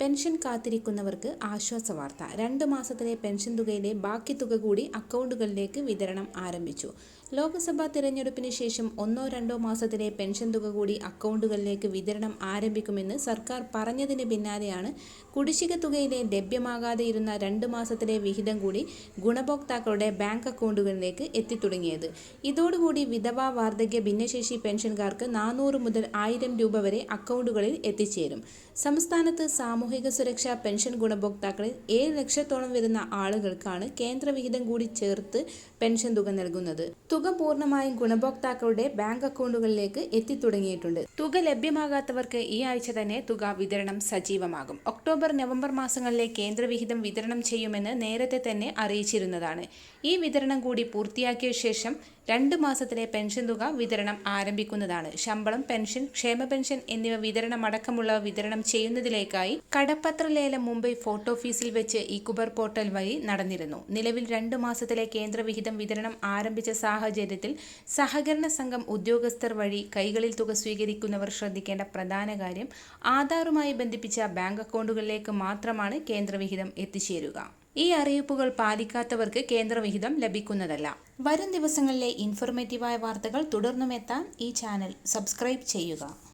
Pension കാത്തിരിക്കുന്നവർക്ക് ആശ്വാസ വാർത്ത. രണ്ട് മാസത്തിലെ പെൻഷൻ തുകയിലെ ബാക്കി തുക കൂടി അക്കൗണ്ടുകളിലേക്ക് വിതരണം ആരംഭിച്ചു. ലോക്സഭാ തിരഞ്ഞെടുപ്പിന് ശേഷം ഒന്നോ രണ്ടോ മാസത്തിലെ പെൻഷൻ തുക കൂടി അക്കൗണ്ടുകളിലേക്ക് വിതരണം ആരംഭിക്കുമെന്ന് സർക്കാർ പറഞ്ഞതിന് പിന്നാലെയാണ് കുടിശ്ശിക തുകയിലെ ലഭ്യമാകാതെ ഇരുന്ന രണ്ട് മാസത്തിലെ വിഹിതം കൂടി ഗുണഭോക്താക്കളുടെ ബാങ്ക് അക്കൗണ്ടുകളിലേക്ക് എത്തിത്തുടങ്ങിയത്. ഇതോടുകൂടി വിധവ വാർദ്ധക്യ ഭിന്നശേഷി പെൻഷൻകാർക്ക് നാനൂറ് മുതൽ ആയിരം രൂപ വരെ അക്കൗണ്ടുകളിൽ എത്തിച്ചേരും. സംസ്ഥാനത്ത് സാമൂഹിക സുരക്ഷാ പെൻഷൻ ഗുണഭോക്താക്കളിൽ ഏഴ് ലക്ഷത്തോളം വരുന്ന ആളുകൾക്കാണ് കേന്ദ്രവിഹിതം കൂടി ചേർത്ത് പെൻഷൻ തുക നൽകുന്നത്. തുക പൂർണമായും ഗുണഭോക്താക്കളുടെ ബാങ്ക് അക്കൗണ്ടുകളിലേക്ക് എത്തിത്തുടങ്ങിയിട്ടുണ്ട്. തുക ലഭ്യമാകാത്തവർക്ക് ഈ ആഴ്ച തന്നെ തുക വിതരണം സജീവമാകും. ഒക്ടോബർ നവംബർ മാസങ്ങളിലെ കേന്ദ്രവിഹിതം വിതരണം ചെയ്യുമെന്ന് നേരത്തെ തന്നെ അറിയിച്ചിരുന്നതാണ്. ഈ വിതരണം കൂടി പൂർത്തിയാക്കിയ ശേഷം രണ്ട് മാസത്തിലെ പെൻഷൻ തുക വിതരണം ആരംഭിക്കുന്നതാണ്. ശമ്പളം പെൻഷൻ ക്ഷേമ പെൻഷൻ എന്നിവ വിതരണം അടക്കമുള്ളവ വിതരണം ചെയ്യുന്നതിലേക്കായി കടപ്പത്ര ലേലം മുംബൈ ഫോർട്ട് ഓഫീസിൽ വെച്ച് ഇക്കുബർ പോർട്ടൽ വഴി നടന്നിരുന്നു. നിലവിൽ രണ്ട് മാസത്തിലെ കേന്ദ്രവിഹിതം വിതരണം ആരംഭിച്ച സാഹചര്യത്തിൽ സഹകരണ സംഘം ഉദ്യോഗസ്ഥർ വഴി കൈകളിൽ തുക സ്വീകരിക്കുന്നവർ ശ്രദ്ധിക്കേണ്ട പ്രധാന കാര്യം ആധാറുമായി ബന്ധിപ്പിച്ച ബാങ്ക് അക്കൗണ്ടുകളിലേക്ക് മാത്രമാണ് കേന്ദ്രവിഹിതം എത്തിച്ചേരുക. ഈ അറിയിപ്പുകൾ പാലിക്കാത്തവർക്ക് കേന്ദ്രവിഹിതം ലഭിക്കുന്നതല്ല. വരും ദിവസങ്ങളിലെ ഇൻഫോർമേറ്റീവായ വാർത്തകൾ തുടർന്നുമെത്താൻ ഈ ചാനൽ സബ്സ്ക്രൈബ് ചെയ്യുക.